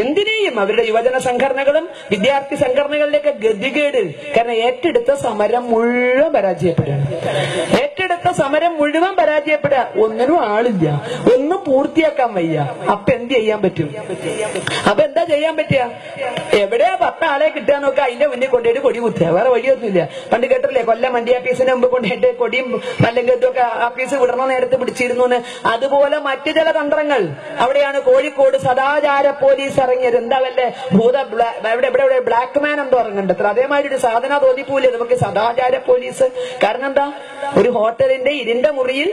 എന്തിനേയും അവരുടെ യുവജന സംഘടനകളും വിദ്യാർത്ഥി സംഘടനകളിലേക്ക് ഗതികേട്. കാരണം ഏറ്റെടുത്ത സമരം മുഴുവൻ പരാജയപ്പെടുകയാണ്. ഏറ്റെടുത്ത സമരം മുഴുവൻ പരാജയപ്പെടുക. ഒന്നിനും ആളില്ല. ഒന്നും പൂർത്തിയാക്കാൻ വയ്യ. അപ്പൊ എന്ത് ചെയ്യാൻ പറ്റും? അപ്പൊ എന്താ ചെയ്യാൻ പറ്റുക? എവിടെയാ പത്ത് ആളെ കിട്ടുക നോക്കുക അതിന്റെ മുന്നിൽ കൊണ്ടുപോയിട്ട് കൊടി കുത്തുക. വേറെ വഴിയൊന്നുമില്ല. പണ്ട് കേട്ടില്ലേ കൊല്ലം വണ്ടി ആഫീസിന് മുമ്പ് കൊണ്ടുപോയിട്ട് കൊടിയും അല്ലെങ്കിൽ ഇതൊക്കെ ആഫീസ് വിടണ നേരത്തെ പിടിച്ചിരുന്നു അതുപോലെ മറ്റു ചില തന്ത്രങ്ങൾ. അവിടെയാണ് കോഴിക്കോട് സദാചാര പോലീസ് ഇറങ്ങിയത്. എന്താ വല്ലേ ഭൂത ഇവിടെ എവിടെ എവിടെ ബ്ലാക്ക് മാൻ എന്തോ ഇറങ്ങുന്നുണ്ട്. അതേമാതിരി ഒരു സാധന തോന്നിപ്പോലെ നമുക്ക് സദാചാര പോലീസ്. കാരണം എന്താ? ഒരു ഹോട്ടലിന്റെ ഇരുണ്ട മുറിയിൽ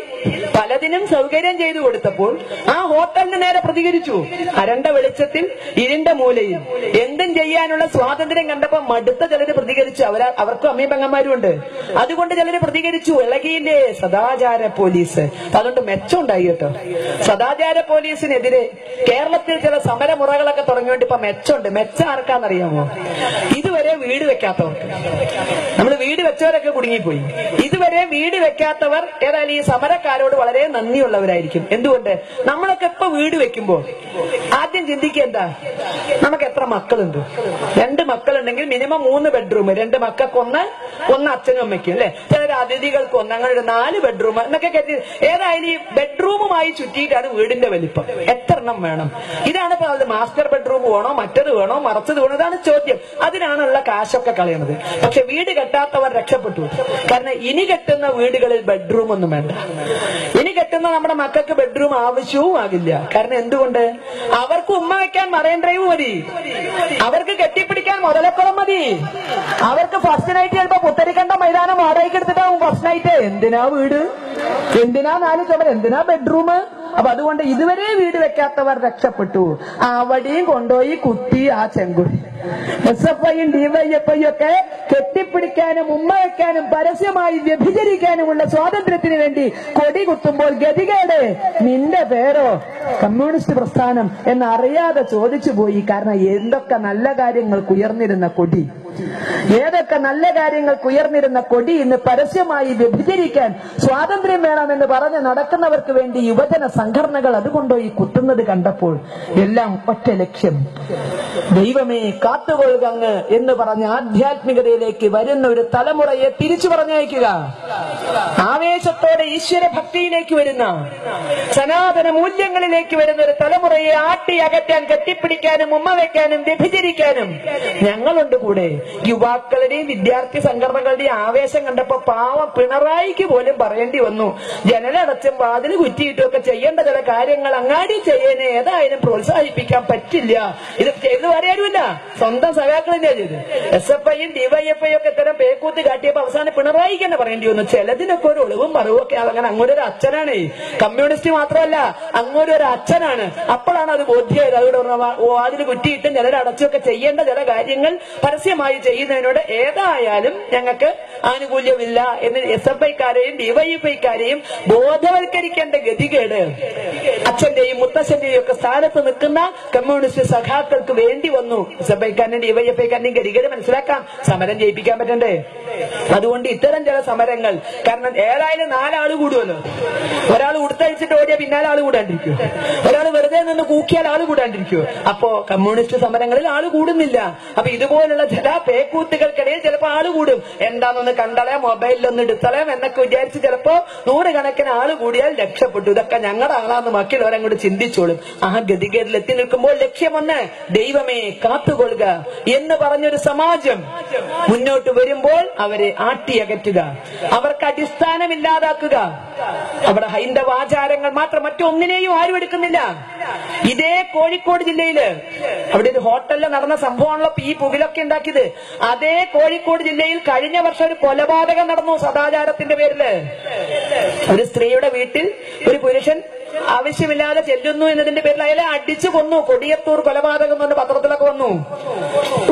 പലതിനും സൗകര്യം ചെയ്തു കൊടുത്തപ്പോൾ ആ ഹോട്ടലിന് നേരെ പ്രതികരിച്ചു. അരണ്ട വെളിച്ചത്തിൽ ഇരുണ്ട മൂലയിൽ. എന്തും ചെയ്യാനുള്ള സ്വാതന്ത്ര്യം കണ്ടപ്പോ മടുത്ത ചിലര് പ്രതികരിച്ചു. അവരാ അവർക്കും അമ്മയും പെങ്ങന്മാരും ഉണ്ട്. അതുകൊണ്ട് ചിലര് പ്രതികരിച്ചു. ഇളകിയില്ലേ? സദാചാര പോലീസ്. അതുകൊണ്ട് മെച്ചം ഉണ്ടായി കേട്ടോ. സദാചാര പോലീസിനെതിരെ കേരളത്തിൽ ചില സമരമുറകളൊക്കെ തുടങ്ങിയോണ്ട് ഇപ്പൊ മെച്ചമുണ്ട്. മെച്ചം ആർക്കാന്നറിയാമോ? ഇതുവരെ വീട് വെക്കാത്തവർക്ക്. നമ്മൾ വീട് വെച്ചവരൊക്കെ കുടുങ്ങിപ്പോയി. ഇതുവരെ വീട് വെക്കാത്തവർ ഏതായാലും ഈ സമരക്കാരോട് വളരെ നന്ദിയുള്ളവരായിരിക്കും. എന്തുകൊണ്ട്? നമ്മളൊക്കെ ഇപ്പൊ വീട് വെക്കുമ്പോ ആദ്യം ചിന്തിക്കുക എന്താ? നമുക്ക് എത്ര മക്കളുണ്ട്? രണ്ട് മക്കളുണ്ടെങ്കിൽ മിനിമം മൂന്ന് ബെഡ്റൂം. രണ്ട് മക്കൾക്ക് ഒന്ന് ഒന്ന് അച്ഛനും അമ്മയ്ക്കും അല്ലെ? ചില അതിഥികൾക്ക് ഒന്ന് അങ്ങനെ ഒരു നാല് ബെഡ്റൂം എന്നൊക്കെ കരുതി. ഏതായാലും ഈ ബെഡ്റൂമുമായി ചുറ്റിയിട്ടാണ് വീടിന്റെ വലിപ്പം. എത്ര എണ്ണം വേണം? ഇതാണ് ഇപ്പൊ അത് മാസ്റ്റർ ബെഡ്റൂം വേണോ മറ്റത് വേണോ മറച്ചത് വേണോ ഇതാണ് ചോദ്യം. അതിനാണുള്ള കാശൊക്കെ കളയുന്നത്. പക്ഷെ വീട് കെട്ടാത്തവർ രക്ഷപ്പെട്ടു. കാരണം ഇനി കെട്ടുന്ന വീടുകളിൽ ബെഡ്റൂം ഒന്നും വേണ്ട. ഇനി കെട്ടുന്ന നമ്മുടെ മക്കൾക്ക് ബെഡ്റൂം ആവശ്യവും ആകില്ല. കാരണം എന്തുകൊണ്ട്? അവർക്ക് ഉമ്മ വെക്കാൻ മറൈൻ ഡ്രൈവ് മതി. അവർക്ക് കെട്ടിപ്പിടിക്കാൻ മുതലക്കുളം മതി. അവർക്ക് ഫസ്റ്റ് നൈറ്റ് ചിലപ്പോ പുത്തരിക്കണ്ട മൈതാനം വാടകയ്ക്ക് എടുത്തിട്ടാവും ഫസ്റ്റ് നൈറ്റ് എന്തിനാ വീട്? എന്തിനാ നാല് ചുമർ എന്തിനാ ബെഡ്റൂം അപ്പൊ അതുകൊണ്ട് ഇതുവരെ വീട് വെക്കാത്തവർ രക്ഷപ്പെട്ടു. അവിടെയും കൊണ്ടുപോയി കുത്തി ആ ചെങ്കുടി. എസ്എഫ്ഐയും ഡിവൈഎഫ്ഐ ഒക്കെ കെട്ടിപ്പിടിക്കാനും ഉമ്മ വെക്കാനും പരസ്യമായി വ്യഭിചരിക്കാനുമുള്ള സ്വാതന്ത്ര്യത്തിന് വേണ്ടി കൊടി കുത്തുമ്പോൾ ഗതികേട്. നിന്റെ പേരോ? കമ്മ്യൂണിസ്റ്റ് പ്രസ്ഥാനം എന്നറിയാതെ ചോദിച്ചു പോയി കാരണം എന്തൊക്കെ നല്ല കാര്യങ്ങൾക്ക് ഉയർന്നിരുന്ന കൊടി? ഏതൊക്കെ നല്ല കാര്യങ്ങൾക്ക് ഉയർന്നിരുന്ന കൊടി ഇന്ന് പരസ്യമായി വ്യഭിചരിക്കാൻ സ്വാതന്ത്ര്യം വേണമെന്ന് പറഞ്ഞ് നടക്കുന്നവർക്ക് വേണ്ടി യുവജന സംഘടനകൾ അതുകൊണ്ടോ ഈ കുത്തുന്നത് കണ്ടപ്പോൾ എല്ലാം ഒറ്റ ലക്ഷ്യം. ദൈവമേ കാത്തുകൊള്ളുക അങ്ങ് എന്ന് പറഞ്ഞ ആധ്യാത്മികതയിലേക്ക് വരുന്ന ഒരു തലമുറയെ തിരിച്ചു പറഞ്ഞയക്കുക. ആവേശത്തോടെ ഈശ്വര ഭക്തിയിലേക്ക് വരുന്ന സനാതന മൂല്യങ്ങളിലേക്ക് വരുന്ന ഒരു തലമുറയെ ആട്ടി അകറ്റാൻ കെട്ടിപ്പിടിക്കാനും ഉമ്മ വെക്കാനും വ്യഭിചരിക്കാനും ഞങ്ങളുണ്ട് കൂടെ. യുവാക്കളുടെയും വിദ്യാർത്ഥി സംഘടനകളുടെയും ആവേശം കണ്ടപ്പോ പാവം പിണറായിക്ക് പോലും പറയേണ്ടി വന്നു. ജനലടച്ചും വാതിൽ കുറ്റിയിട്ടും ഒക്കെ ചെയ്യേണ്ട ചില കാര്യങ്ങൾ അങ്ങാടി ചെയ്യാനെ ഏതായാലും പ്രോത്സാഹിപ്പിക്കാൻ പറ്റില്ല. ഇത് ചെയ്തു പറയാനുമില്ല സ്വന്തം സഖാക്കളെന്നെയാ ചെയ്ത് എസ് എഫ് ഐയും ഡിവൈഎഫ്ഐ ഒക്കെ ഇത്തരം പേക്കൂത്ത് കാട്ടിയപ്പോ അവസാനം പിണറായിക്ക് തന്നെ പറയേണ്ടി വന്നു. ചിലതിനൊക്കെ ഒരു ഒളിവും മറവും ഒക്കെ അങ്ങനെ അങ്ങോട്ട് ഒരു അച്ഛനാണ്. കമ്മ്യൂണിസ്റ്റ് മാത്രമല്ല അങ്ങോട്ട് ഒരു അച്ഛനാണ്. അപ്പോഴാണ് അത് ബോധ്യമായത് അതുകൊണ്ട് വാതിൽ കുറ്റിയിട്ട് ചിലരടച്ചൊക്കെ ചെയ്യേണ്ട ചില കാര്യങ്ങൾ പരസ്യമായി ചെയ്യുന്നതിനോട് ഏതായാലും ഞങ്ങൾക്ക് ആനുകൂല്യമില്ല എന്ന് എസ് എഫ് ഐക്കാരെയും ഡിവൈഎഫ്ഐക്കാരെയും ബോധവൽക്കരിക്കേണ്ട ഗതികേട്. അച്ഛന്റെയും മുത്തച്ഛന്റെയും ഒക്കെ സ്ഥാനത്ത് നിൽക്കുന്ന കമ്മ്യൂണിസ്റ്റ് സഖാക്കൾക്ക് വേണ്ടി വന്നു. എസ് എഫ് ഐക്കാരനും മനസ്സിലാക്കാം. സമരം ജയിപ്പിക്കാൻ പറ്റണ്ടേ? അതുകൊണ്ട് ഇത്തരം ചില സമരങ്ങൾ കാരണം ഏതായാലും നാലാൾ കൂടുമല്ലോ ഒരാൾ ഉടുത്തയച്ചിട്ട് ഓടിയാൽ പിന്നാലെ ആൾ കൂടാണ്ടിരിക്കും. ഒരാൾ വെറുതെ നിന്ന് കൂക്കിയാൽ ആൾ കൂടാണ്ടിരിക്കും. അപ്പോ കമ്മ്യൂണിസ്റ്റ് സമരങ്ങളിൽ ആൾ കൂടുന്നില്ല. അപ്പൊ ഇതുപോലുള്ള ചില പേക്കൂത്തുകൾക്കിടയിൽ ചിലപ്പോ ആൾ കൂടും. എന്താണെന്ന് കണ്ടളയാം മൊബൈലിലൊന്ന് എടുത്തളയാം എന്നൊക്കെ വിചാരിച്ച് ചിലപ്പോ നൂറുകണക്കിന് ആൾ കൂടിയാൽ രക്ഷപ്പെട്ടു. ഇതൊക്കെ ഞങ്ങളുടെ ആളാന്ന് മക്കളവരങ്ങോട്ട് ചിന്തിച്ചോളും. ആ ഗതികേടിൽ എത്തി നിൽക്കുമ്പോൾ ലക്ഷ്യമൊന്ന് ദൈവമേ കാത്തുകൊള്ളുക എന്ന് പറഞ്ഞൊരു സമാജം മുന്നോട്ട് വരുമ്പോൾ അവരെ ആട്ടിയകറ്റുക അവർക്ക് അടിസ്ഥാനം ഇല്ലാതാക്കുക. അവിടെ ഹൈന്ദവ ആചാരങ്ങൾ മാത്രം മറ്റൊന്നിനെയും ആരും എടുക്കുന്നില്ല. ഇതേ കോഴിക്കോട് ജില്ലയിൽ അവിടെ ഒരു ഹോട്ടലിൽ നടന്ന സംഭവമാണല്ലോ ഈ പുകിലൊക്കെ ഉണ്ടാക്കിയത്. അതേ കോഴിക്കോട് ജില്ലയിൽ കഴിഞ്ഞ വർഷം ഒരു കൊലപാതകം നടന്നു സദാചാരത്തിന്റെ പേരിൽ. ഒരു സ്ത്രീയുടെ വീട്ടിൽ ഒരു പുരുഷൻ ആവശ്യമില്ലാതെ ചെല്ലുന്നു എന്നതിന്റെ പേരിൽ അയാളെ അടിച്ചു കൊന്നു. കൊടിയത്തൂർ കൊലപാതകം എന്ന് പത്രത്തിലൊക്കെ വന്നു.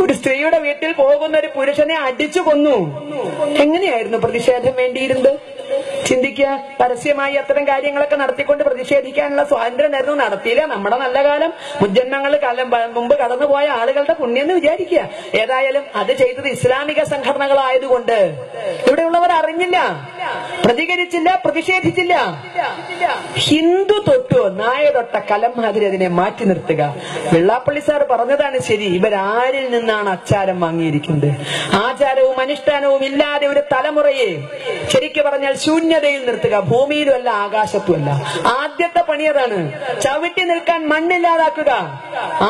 ഒരു സ്ത്രീയുടെ വീട്ടിൽ പോകുന്ന ഒരു പുരുഷനെ അടിച്ചു കൊന്നു. എങ്ങനെയായിരുന്നു പ്രതിഷേധം വേണ്ടിയിരുന്നത്? ചിന്തിക്കുക. പരസ്യമായി അത്തരം കാര്യങ്ങളൊക്കെ നടത്തിക്കൊണ്ട് പ്രതിഷേധിക്കാനുള്ള സ്വാതന്ത്ര്യമായിരുന്നു. നടത്തിയില്ല. നമ്മുടെ നല്ല കാലം. മുജ്ജന്മങ്ങൾ കാലം മുമ്പ് കടന്നുപോയ ആളുകളുടെ പുണ്യം എന്ന് വിചാരിക്കുക. ഏതായാലും അത് ചെയ്തത് ഇസ്ലാമിക സംഘടനകളായതുകൊണ്ട്. ഇവിടെയുള്ളവർ അറിഞ്ഞില്ല. പ്രതികരിച്ചില്ല പ്രതിഷേധിച്ചില്ല. ഹിന്ദു തൊട്ടോ നായ തൊട്ട കലം മാതിരി അതിനെ മാറ്റി നിർത്തുക. വെള്ളാപ്പള്ളി സാർ പറഞ്ഞതാണ് ശരി ഇവരാരിൽ നിന്നാണ് അച്ചാരം വാങ്ങിയിരിക്കുന്നത്. ആചാരവും അനുഷ്ഠാനവും ഇല്ലാതെ ഒരു തലമുറയെ ശരിക്കു പറഞ്ഞാൽ ശൂന്യതയിൽ നിർത്തുക ഭൂമിയിലുമല്ല ആകാശത്തുമല്ല. ആകാശത്തും ആദ്യത്തെ പണി അതാണ്. ചവിട്ടി നിൽക്കാൻ മണ്ണില്ലാതാക്കുക.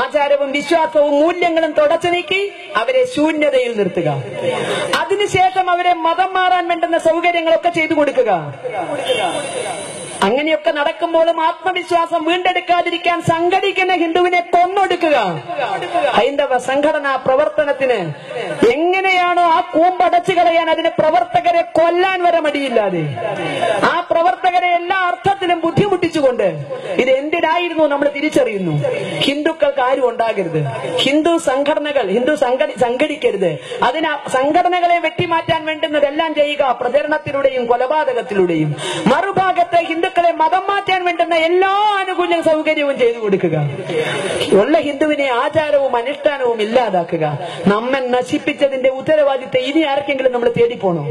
ആചാരവും വിശ്വാസവും മൂല്യങ്ങളും തുടച്ചു നീക്കി അവരെ ശൂന്യതയിൽ നിർത്തുക. അതിനുശേഷം അവരെ മതം മാറാൻ വേണ്ടുന്ന സൗകര്യങ്ങളൊക്കെ ചെയ്തു കൊടുക്കുക. അങ്ങനെയൊക്കെ നടക്കുമ്പോഴും ആത്മവിശ്വാസം വീണ്ടെടുക്കാതിരിക്കാൻ സംഘടിക്കുന്ന ഹിന്ദുവിനെ കൊന്നൊടുക്കുക. ഹൈന്ദവ സംഘടനാ പ്രവർത്തനത്തിന് എങ്ങനെയാണോ ആ കൂമ്പടച്ചു കളയാൻ അതിന് പ്രവർത്തകരെ കൊല്ലാൻ വരെ മടിയില്ലാതെ. ആ പ്രവർത്തകരെ എല്ലാ അർത്ഥത്തിലും ബുദ്ധിമുട്ടിച്ചുകൊണ്ട് ഇത് എന്തിനായിരുന്നു നമ്മൾ തിരിച്ചറിയുന്നു? ഹിന്ദുക്കൾക്ക് ആരും ഉണ്ടാകരുത്. ഹിന്ദു സംഘടനകൾ ഹിന്ദു സംഘടി സംഘടിക്കരുത്. അതിന് സംഘടനകളെ വെട്ടിമാറ്റാൻ വേണ്ടുന്നതെല്ലാം ചെയ്യുക പ്രചരണത്തിലൂടെയും കൊലപാതകത്തിലൂടെയും. മറുഭാഗത്തെ ഹിന്ദുക്കളെ മതം മാറ്റാൻ വേണ്ടുന്ന എല്ലാ ആനുകൂല്യ സൗകര്യവും ചെയ്തു കൊടുക്കുക. ഉള്ള ഹിന്ദുവിനെ ആചാരവും അനുഷ്ഠാനവും ഇല്ലാതാക്കുക. നമ്മെ നശിപ്പിച്ചതിന്റെ ഉത്തരവാദിത്തം ഇനി ആർക്കെങ്കിലും നമ്മൾ തേടിപ്പോണോ